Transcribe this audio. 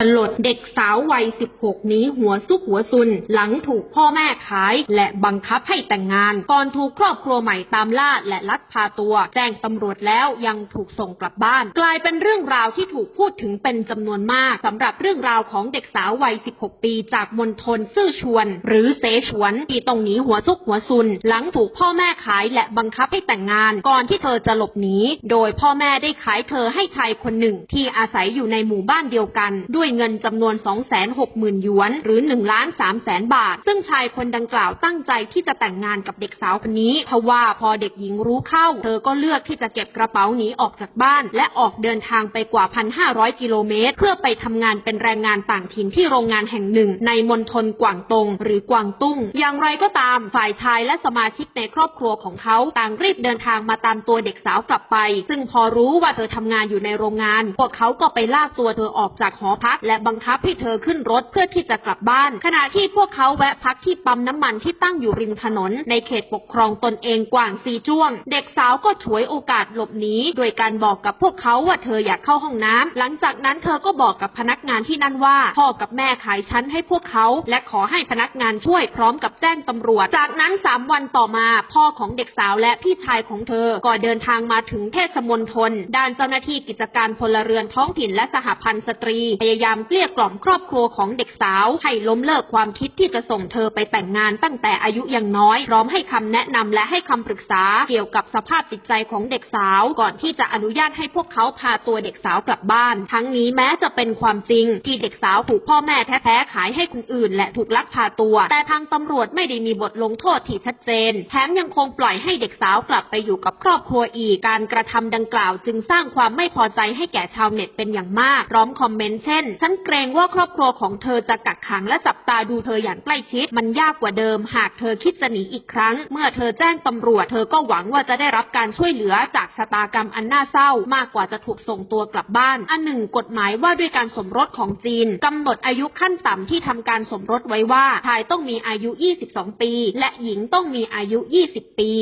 สลดเด็กสาววัย 16 นี้หัวซุกหัวซุน หลังถูกพ่อแม่ขาย และบังคับให้แต่งงาน ก่อนถูกครอบครัวใหม่ตามล่าและลักพาตัว แจ้งตำรวจแล้วยังถูกส่งกลับบ้าน กลายเป็นเรื่องราวที่ถูกพูดถึงเป็นจำนวนมากสำหรับเรื่องราวของเด็กสาววัย 16 ปี จากมณฑลซื่อชวน หรือเสฉวนที่ต้องหนีหัวซุกหัวซุน หลังถูกพ่อแม่ขายและบังคับให้แต่งงาน ก่อนที่เธอจะหลบหนีโดยพ่อแม่ได้ขายเธอให้ชายคนหนึ่ง ที่อาศัยอยู่ในหมู่บ้านเดียวกันด้วยเงินจำนวน 260,000 หยวน หรือ1ล้าน3แสนบาท ซึ่งชายคนดังกล่าวตั้งใจที่จะแต่งงานกับเด็กสาวคนนี้ทว่าพอเด็กหญิงรู้เข้า เธอก็เลือกที่จะเก็บกระเป๋าหนีออกจากบ้าน และออกเดินทางไปกว่า 1,500 กิโลเมตร เพื่อไปทำงานเป็นแรงงานต่างถิ่นที่โรงงานแห่งหนึ่ง ในมณฑลกวางตงหรือกวางตุ้ง อย่างไรก็ตามฝ่ายชายและสมาชิกในครอบครัวของเขาต่างรีบเดินทางมาตามตัวเด็กสาวกลับไป ซึ่งพอรู้ว่าเธอทำงานอยู่ในโรงงาน พวกเขาก็ไปลากตัวเธอออกจากหอพักและบังคับให้เธอขึ้นรถเพื่อที่จะกลับบ้าน ขณะที่พวกเขาแวะพักที่ปั๊มน้ำมันที่ตั้งอยู่ริมถนน ในเขตปกครองตนเองกว่างซีจ้วง เด็กสาวก็ฉวยโอกาสหลบหนีโดยการบอกกับพวกเขาว่าเธออยากเข้าห้องน้ำหลังจากนั้นเธอก็บอกกับพนักงานที่นั่นว่า พ่อกับแม่ขายชั้นให้พวกเขาและขอให้พนักงานช่วยพร้อมกับแจ้งตำรวจ จากนั้นสามวันต่อมา พ่อของเด็กสาวและพี่ชายของเธอก็เดินทางมาถึงเทศมนทนด้านเจ้าหน้าที่กิจการพลเรือนท้องถิ่นและสหพันธ์สตรีพยายามามเกลี้ยกล่อมครอบครัวของเด็กสาว ให้ล้มเลิกความคิดที่จะส่งเธอไปแต่งงานตั้งแต่อายุยังน้อย พร้อมให้คำแนะนำและให้คำปรึกษาเกี่ยวกับสภาพจิตใจของเด็กสาว ก่อนที่จะอนุญาตให้พวกเขาพาตัวเด็กสาวกลับบ้าน ทั้งนี้แม้จะเป็นความจริง ที่เด็กสาวถูกพ่อแม่แท้ๆขายให้คนอื่น และถูกลักพาตัว แต่ทางตำรวจไม่ได้มีบทลงโทษที่ชัดเจน แถมยังคงปล่อยให้เด็กสาวกลับไปอยู่กับครอบครัวอีก การกระทำดังกล่าว จึงสร้างความไม่พอใจให้แก่ชาวเน็ตเป็นอย่างมาก พร้อมคอมเมนต์เช่นฉันเกรงว่าครอบครัวของเธอจะกักขังและจับตาดูเธออย่างใกล้ชิด มันยากกว่าเดิม หากเธอคิดจะหนีอีกครั้ง เมื่อเธอแจ้งตำรวจ เธอก็หวังว่าจะได้รับการช่วยเหลือจากชะตากรรมอันน่าเศร้า มากกว่าจะถูกส่งตัวกลับบ้าน อันหนึ่งกฎหมายว่าด้วยการสมรสของจีนกำหนดอายุขั้นต่ำที่ทำการสมรสไว้ว่าชายต้องมีอายุ 22 ปี และหญิงต้องมีอายุ 20 ปี